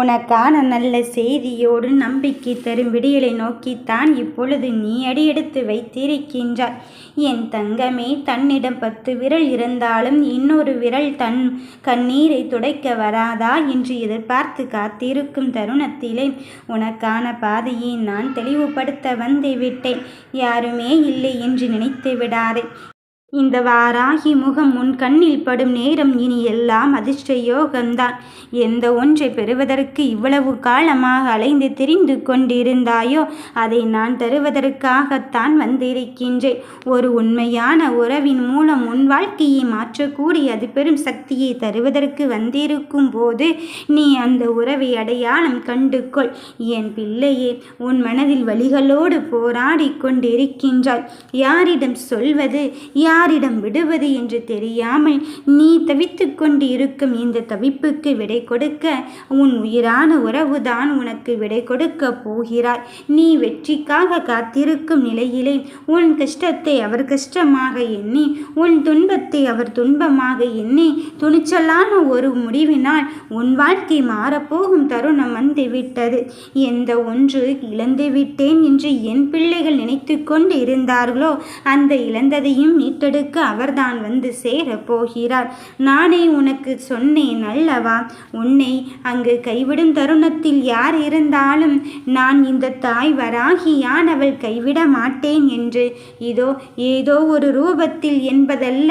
உனக்கான நல்ல செய்தியோடு நம்பிக்கை தரும் விடியலை நோக்கித்தான் இப்பொழுது நீ அடியெடுத்து வைத்திருக்கின்றாய். என் தங்கமே தன்னிடம் பத்து விரல் இருந்தாலும் இன்னொரு விரல் தன் கண்ணீரை துடைக்க வராதா என்று எதிர்பார்த்து காத்திருக்கும் தருணத்திலே உனக்கான பாதையை நான் தெளிவுபடுத்த வந்து விட்டேன். யாருமே இல்லை என்று நினைத்து விடாதே. இந்த வாராகி முகம் உன் கண்ணில் படும் நேரம் இனி எல்லாம் அதிர்ஷ்ட யோகம்தான் எந்த ஒன்றை பெறுவதற்கு இவ்வளவு காலமாக அலைந்து திரிந்து கொண்டிருந்தாயோ அதை நான் தருவதற்காகத்தான் வந்திருக்கின்றேன். ஒரு உண்மையான உறவின் மூலம் உன் வாழ்க்கையை மாற்றக்கூடிய அது பெரும் சக்தியை தருவதற்கு வந்திருக்கும் போது நீ அந்த உறவை அடையாளம் கண்டுகொள். என் பிள்ளையே உன் மனதில் வழிகளோடு போராடி கொண்டிருக்கின்றாய். யாரிடம் சொல்வது யார் யாரிடம் விடுவது என்று தெரியாமல் நீ தவித்து கொண்டு இருக்கும் இந்த தவிப்புக்கு விடை கொடுக்க உன் உயிரான உறவுதான் உனக்கு விடை கொடுக்க போகிறாய் நீ வெற்றிக்காக காத்திருக்கும் நிலையிலே உன் கஷ்டத்தை அவர் கஷ்டமாக எண்ணி உன் துன்பத்தை அவர் துன்பமாக எண்ணி துணிச்சலான ஒரு முடிவினால் உன் வாழ்க்கை மாறப்போகும் தருணம் வந்துவிட்டது. எந்த ஒன்று இழந்து விட்டேன் என்று என் பிள்ளைகள் நினைத்து கொண்டு இருந்தார்களோ அந்த இழந்ததையும் மீட்டு மீட்டெடுக்க அவர்தான் வந்து சேரப் போகிறார். நானே உனக்கு சொன்னேன் அல்லவா? உன்னை அங்கு கைவிடும் தருணத்தில் யார் இருந்தாலும் நான் இந்த தாய் வராகியானவள் கைவிட மாட்டேன் என்று. இதோ ஏதோ ஒரு ரூபத்தில் என்பதல்ல.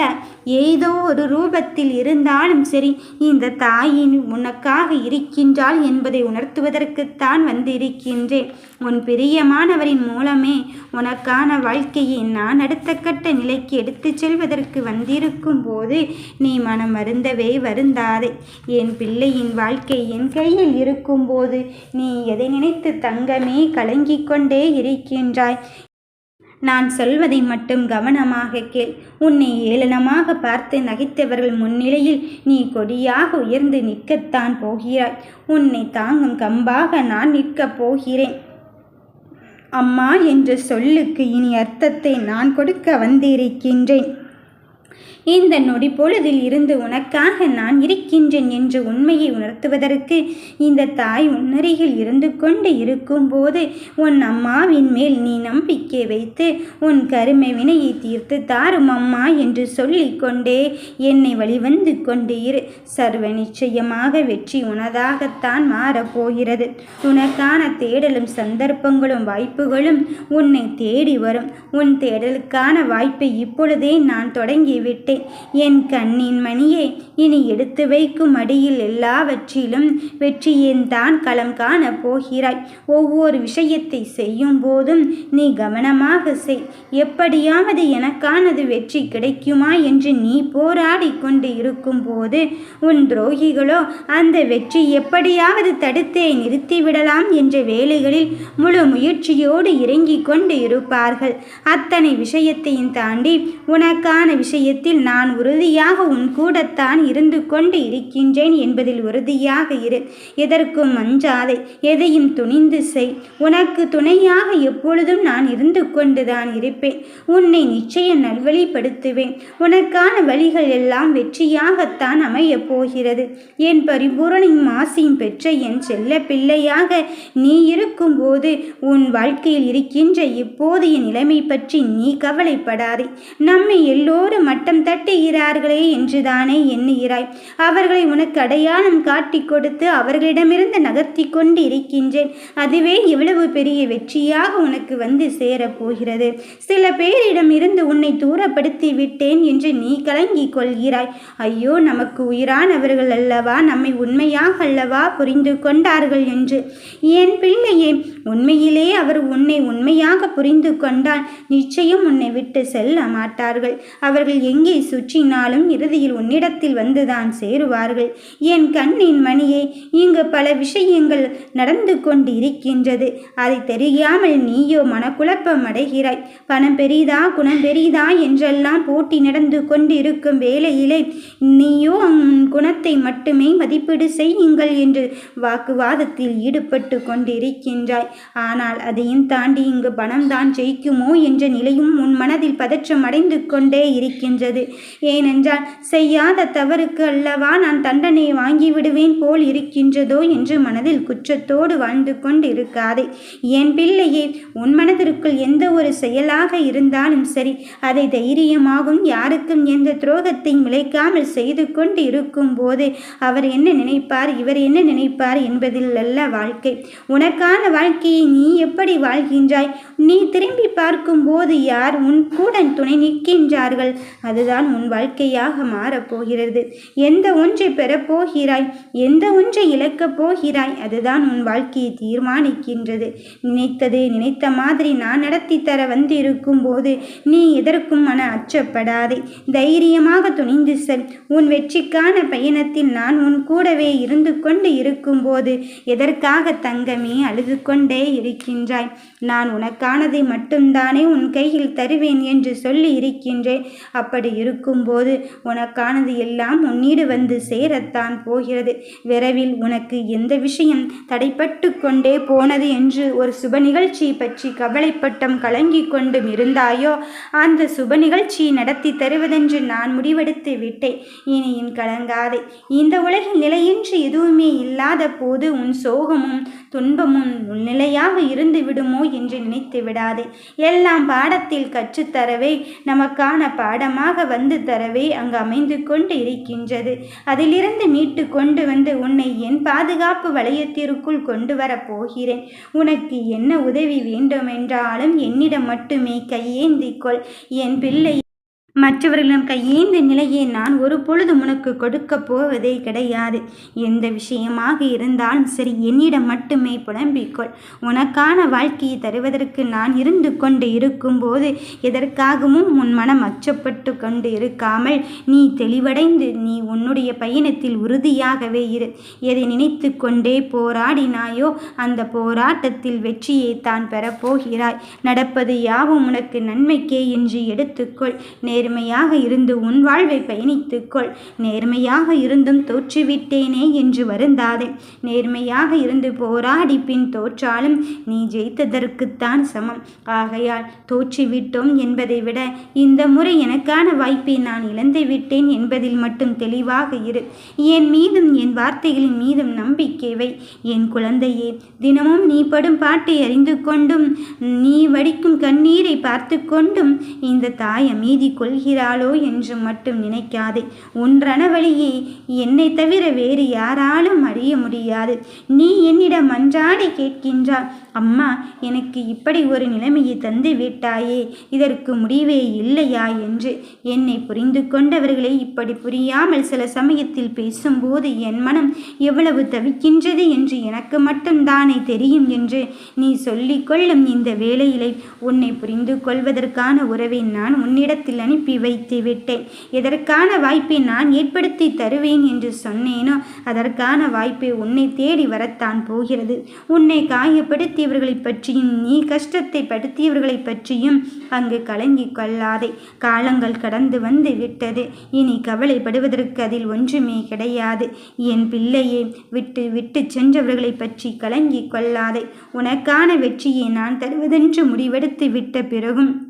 ஏதோ ஒரு ரூபத்தில் இருந்தாலும் சரி இந்த தாயின் உனக்காக இருக்கின்றாள் என்பதை உணர்த்துவதற்குத்தான் வந்திருக்கின்றேன். உன் பிரியமானவரின் மூலமே உனக்கான வாழ்க்கையை நான் அடுத்த கட்ட நிலைக்கு எடுத்து எடுத்துச் செல்வதற்கு வந்திருக்கும் போது நீ மனம் வருந்தவே வருந்தாதே. என் பிள்ளையின் வாழ்க்கை என் கையில் இருக்கும்போது நீ எதை நினைத்து தங்கமே கலங்கிக் கொண்டே இருக்கின்றாய்? நான் சொல்வதை மட்டும் கவனமாக கேள். உன்னை ஏளனமாக பார்த்து நகைத்தவர்கள் முன்னிலையில் நீ கொடியாக உயர்ந்து நிற்கத்தான் போகிறாய். உன்னை தாங்கும் கம்பாக நான் நிற்கப் போகிறேன். அம்மா என்ற சொல்லுக்கு இனி அர்த்தத்தை நான் கொடுக்க வந்திருக்கின்றேன். இந்த நொடி பொழுதில் இருந்து உனக்காக நான் இருக்கின்றேன் என்ற உண்மையை உணர்த்துவதற்கு இந்த தாய் உன்னருகில் இருந்து கொண்டு இருக்கும்போது உன் அம்மாவின் மேல் நீ நம்பிக்கை வைத்து உன் கருமை வினையை தீர்த்து தாரும் அம்மா என்று சொல்லிக்கொண்டே என்னை வழிவந்து கொண்டு இரு. சர்வ நிச்சயமாக வெற்றி உனதாகத்தான் மாறப்போகிறது. உனக்கான தேடலும் சந்தர்ப்பங்களும் வாய்ப்புகளும் உன்னை தேடி வரும். உன் தேடலுக்கான வாய்ப்பை இப்பொழுதே நான் தொடங்கி விட்டேன் என் கண்ணின் மணியை இனி எடுத்து வைக்கும் அடியில் எல்லாவற்றிலும் வெற்றியேன் தான் களம் காண போகிறாய். ஒவ்வொரு விஷயத்தை செய்யும் போதும் நீ கவனமாக செய். எப்படியாவது எனக்கானது வெற்றி கிடைக்குமா என்று நீ போராடி கொண்டு இருக்கும் போது உன் துரோகிகளோ அந்த வெற்றி எப்படியாவது தடுத்தே நிறுத்திவிடலாம் என்ற வேலைகளில் முழு முயற்சியோடு இறங்கிக் கொண்டு இருப்பார்கள். அத்தனை விஷயத்தையும் தாண்டி உனக்கான விஷயத்தை விஷயத்தில் நான் உறுதியாக உன் கூடத்தான் இருந்து கொண்டு இருக்கின்றேன் என்பதில் உறுதியாக இரு. எதற்கும் அஞ்சாதே எதையும் துணிந்து செய். உனக்கு துணையாக எப்பொழுதும் நான் இருந்து கொண்டுதான் இருப்பேன். உன்னை நிச்சயம் நல்வழிப்படுத்துவேன். உனக்கான வழிகள் எல்லாம் வெற்றியாகத்தான் அமையப் போகிறது. என் பரிபூரணின் மாசியும் பெற்ற என் செல்ல பிள்ளையாக நீ இருக்கும்போது உன் வாழ்க்கையில் இருக்கின்ற இப்போதைய நிலைமை பற்றி நீ கவலைப்படாதே. நம்மை எல்லோரும் மட்டம் தட்டுகிறார்களே என்றுதானே எண்ணுகிறாய். அவர்களை உனக்கு அடையாளம் காட்டி கொடுத்து அவர்களிடமிருந்து நகர்த்தி கொண்டு இருக்கின்றேன் அதுவே இவ்வளவு பெரிய வெற்றியாக உனக்கு வந்து சேரப்போகிறது சில பேரிடம் இருந்து உன்னை தூரப்படுத்தி விட்டேன் என்று நீ கலங்கிக் கொள்கிறாய். ஐயோ நமக்கு உயிரானவர்கள் அல்லவா? நம்மை உண்மையாக அல்லவா புரிந்து கொண்டார்கள் என்று. என் பிள்ளையே உண்மையிலே அவர் உன்னை உண்மையாக புரிந்து கொண்டால் நிச்சயம் உன்னை விட்டு செல்ல மாட்டார்கள். அவர்கள் எங்கே சுற்றினாலும் இறுதியில் உன்னிடத்தில் வந்துதான் சேருவார்கள். என் கண்ணின் மணியே இங்கு பல விஷயங்கள் நடந்து கொண்டு இருக்கின்றது அதை தெரியாமல் நீயோ மனக்குழப்பம் அடைகிறாய். பணம் பெரிதா குணம் பெரிதா என்றெல்லாம் போட்டி நடந்து கொண்டு இருக்கும் வேளையிலே நீயோ உன் குணத்தை மட்டுமே மதிப்பீடு செய்யுங்கள் என்று வாக்குவாதத்தில் ஈடுபட்டு கொண்டிருக்கின்றாய். ஆனால் அதையும் தாண்டி இங்கு பணம்தான் ஜெயிக்குமோ என்ற நிலையும் உன் மனதில் பதற்றம் அடைந்து கொண்டே இருக்கின்றது ஏனென்றால் செய்யாத தவறுக்கு அல்லவா நான் தண்டனை வாங்கிவிடுவேன் போல் இருக்கின்றதோ என்று மனதில் குற்றத்தோடு வாழ்ந்து கொண்டு இருக்காதே என் பிள்ளையே உன் மனதிற்குள் எந்த ஒரு செயலாக இருந்தாலும் சரி அதை தைரியமாகவும் யாருக்கும் எந்த துரோகத்தையும் விளைக்காமல் செய்து கொண்டு இருக்கும் போது அவர் என்ன நினைப்பார் இவர் என்ன நினைப்பார் என்பதில் வாழ்க்கை. உனக்கான வாழ்க்கையை நீ எப்படி வாழ்கின்றாய்? நீ திரும்பி பார்க்கும்போது யார் உன் கூட துணை நிற்கின்றார்கள்? அதுதான் உன் வாழ்க்கையாக மாறப்போகிறது எந்த ஒன்றை பெறப்போகிறாய் எந்த ஒன்றை இழக்கப் போகிறாய்? அதுதான் உன் வாழ்க்கையை தீர்மானிக்கின்றது. நினைத்தது நினைத்த மாதிரி நான் நடத்தி தர வந்து இருக்கும்போது நீ எதற்கும் மன அச்சப்படாதே. தைரியமாக துணிந்து செல். உன் வெற்றிக்கான பயணத்தில் நான் உன் கூடவே இருந்து கொண்டு இருக்கும்போது எதற்காக தங்கமே அழுது கொண்டே இருக்கின்றாய்? நான் உனக்கானதை மட்டும்தானே உன் கையில் தருவேன் என்று சொல்லி இருக்கின்றேன். அப்படி இருக்கும்போது உனக்கானது எல்லாம் உன்னீடு வந்து சேரத்தான் போகிறது. விரைவில் உனக்கு எந்த விஷயம் தடைப்பட்டு கொண்டே போனது என்று ஒரு சுப நிகழ்ச்சி பற்றி கவலைப்பட்டம் கலங்கி கொண்டும் இருந்தாயோ? அந்த சுப நிகழ்ச்சி நடத்தி தருவதென்று நான் முடிவெடுத்து விட்டேன். இனியும் கலங்காதே. இந்த உலகில் நிலையின்றி எதுவுமே இல்லாத போது உன் சோகமும் துன்பமும் உள்நிலையாக இருந்து விடுமோ என்று நினைத்து விடாதே. எல்லாம் பாடத்தில் கற்றுத்தரவே நமக்கான பாடமா பாடமாக வந்து தரவே அங்கு அமைந்து கொண்டு இருக்கின்றது. அதிலிருந்து மீட்டு கொண்டு வந்து உன்னை என் பாதுகாப்பு வளையத்திற்குள் கொண்டு வரப்போகிறேன் உனக்கு என்ன உதவி வேண்டுமென்றாலும் என்னிடம் மட்டுமே கையேந்திக்கொள் என் பிள்ளை மற்றவர்களிடம் கையேந்த நிலையை நான் ஒரு பொழுது உனக்கு கொடுக்கப் போவதே கிடையாது. எந்த விஷயமாக இருந்தாலும் சரி என்னிடம் மட்டுமே புலம்பிக்கொள் உனக்கான வாழ்க்கையை தருவதற்கு நான் இருந்து கொண்டு இருக்கும்போது எதற்காகவும் உன் மனம் அச்சப்பட்டு கொண்டு இருக்காமல் நீ தெளிவடைந்து நீ உன்னுடைய பயணத்தில் உறுதியாகவே இரு. எதை நினைத்து கொண்டே போராடினாயோ அந்த போராட்டத்தில் வெற்றியை தான் பெறப்போகிறாய் நடப்பது யாவும் உனக்கு நன்மைக்கே என்று எடுத்துக்கொள் நேர் நேர்மையாக இருந்து உன் வாழ்வை பயணித்துக்கொள். நேர்மையாக இருந்தும் தோற்றுவிட்டேனே என்று வருந்தாதே. நேர்மையாக இருந்து போராடி பின் தோற்றாலும் நீ ஜெயித்ததற்குத்தான் சமம். ஆகையால் தோற்றுவிட்டோம் என்பதை விட இந்த முறை எனக்கான வாய்ப்பை நான் இழந்து விட்டேன் என்பதில் மட்டும் தெளிவாக இரு. என் மீதும் என் வார்த்தைகளின் மீதும் நம்பிக்கை வை. என் குழந்தையே தினமும் நீ படும் பாட்டை அறிந்து கொண்டும் நீ வடிக்கும் கண்ணீரை பார்த்து கொண்டும் இந்த தாய் அமைதிக்குள் கொள் என்று மட்டும் நினைக்காதே. உன் வழியே என்னை தவிர வேறு யாராலும் அறிய முடியாது. நீ என்னிடம் அன்றாடி கேட்கின்றாய். அம்மா எனக்கு இப்படி ஒரு நிலைமையை தந்து விட்டாயே இதற்கு முடிவே இல்லையா என்று என்னை புரிந்து கொண்டவர்களை இப்படி புரியாமல் சில சமயத்தில் பேசும்போது என் மனம் எவ்வளவு தவிக்கின்றது என்று எனக்கு மட்டும்தானே தெரியும் என்று நீ சொல்லிக்கொள்ளும் இந்த வேளையிலே உன்னை புரிந்து கொள்வதற்கான உறவை நான் உன்னிடத்தில் அனுப்பி வைத்து விட்டேன். எதற்கான வாய்ப்பை நான் ஏற்படுத்தி தருவேன் என்று சொன்னேனோ அதற்கான வாய்ப்பை உன்னை தேடி வரத்தான் போகிறது. உன்னை காயப்படுத்தி படுத்தியவர்களைப் பற்றியும் நீ கஷ்டத்தை படுத்தியவர்களைப் பற்றியும் அங்கு கலங்கி கொள்ளாதே. காலங்கள் கடந்து வந்து விட்டது. இனி கவலைப்படுவதற்கு அதில் ஒன்றுமே கிடையாது. என் பிள்ளையே விட்டு விட்டு சென்றவர்களை பற்றி கலங்கி கொள்ளாதே. உனக்கான வெற்றியை நான் தருவதென்று முடிவெடுத்து விட்ட பிறகும்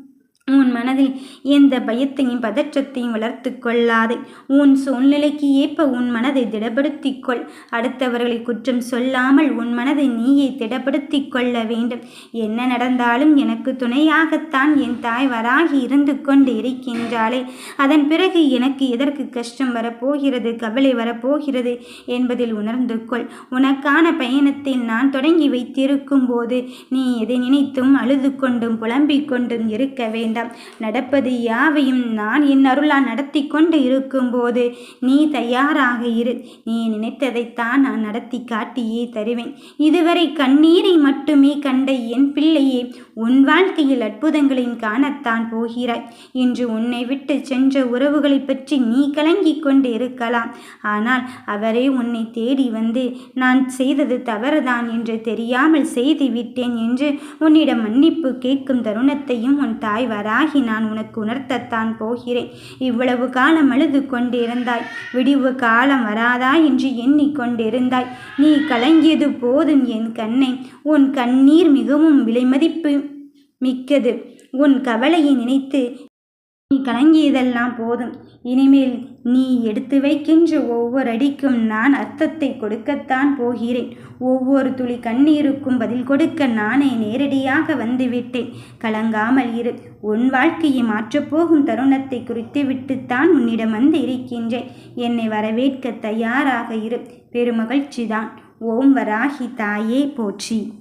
உன் மனதில் எந்த பயத்தையும் பதற்றத்தையும் வளர்த்து கொள்ளாதே. உன் சூழ்நிலைக்கு ஏற்ப உன் மனதை திடப்படுத்திக் கொள். அடுத்தவர்களை குற்றம் சொல்லாமல் உன் மனதை நீயே திடப்படுத்தி கொள்ள வேண்டும். என்ன நடந்தாலும் எனக்கு துணையாகத்தான் என் தாய் வராகி இருந்து கொண்டு இருக்கின்றாளே. அதன் பிறகு எனக்கு எதற்கு கஷ்டம் வரப்போகிறது கவலை வரப்போகிறது என்பதில் உணர்ந்து கொள். உனக்கான பயணத்தை நான் தொடங்கி வைத்திருக்கும் போது நீ எதை நினைத்தும் அழுது கொண்டும் புலம்பிக் கொண்டும் இருக்க வேண்டும். வேண்டாம். நடப்பது யாவையும் நான் என் அருளால் நடத்தி கொண்டு இருக்கும்போது நீ தயாராக இரு. நீ நினைத்ததைத்தான் நான் நடத்தி காட்டியே தருவேன். இதுவரை கண்ணீரை மட்டுமே கண்ட என் பிள்ளையே உன் வாழ்க்கையில் அற்புதங்களையும் காணத்தான் போகிறாய். இன்று உன்னை விட்டு சென்ற உறவுகளை பற்றி நீ கலங்கிக் கொண்டு இருக்கலாம். ஆனால் அவரே உன்னை தேடி வந்து நான் செய்தது தவறுதான் என்று தெரியாமல் செய்து விட்டேன் என்று உன்னிடம் மன்னிப்பு கேட்கும் தருணத்தையும் உன் தாய் வர வராகி நான் உனக்கு உணர்த்தத்தான் போகிறேன். இவ்வளவு காலம் அழுது கொண்டிருந்தாய். விடிவு காலம் வராதா என்று எண்ணிக்கொண்டிருந்தாய் நீ கலங்கியது போதும் என் கண்ணை. உன் கண்ணீர் மிகவும் விலைமதிப்பு மிக்கது. உன் கவலையை நினைத்து நீ கலங்கியதெல்லாம் போதும். இனிமேல் நீ எடுத்து வைக்கின்ற ஒவ்வொரு அடிக்கும் நான் அர்த்தத்தை கொடுக்கத்தான் போகிறேன். ஒவ்வொரு துளி கண்ணீருக்கும் பதில் கொடுக்க நானே நேரடியாக வந்துவிட்டேன். கலங்காமல் இரு. உன் வாழ்க்கையை மாற்றப்போகும் தருணத்தை குறித்துவிட்டுத்தான் உன்னிடம் வந்து இருக்கின்றேன். என்னை வரவேற்க தயாராக இரு. பெருமகிழ்ச்சிதான். ஓம் வராகி தாயே போற்றி.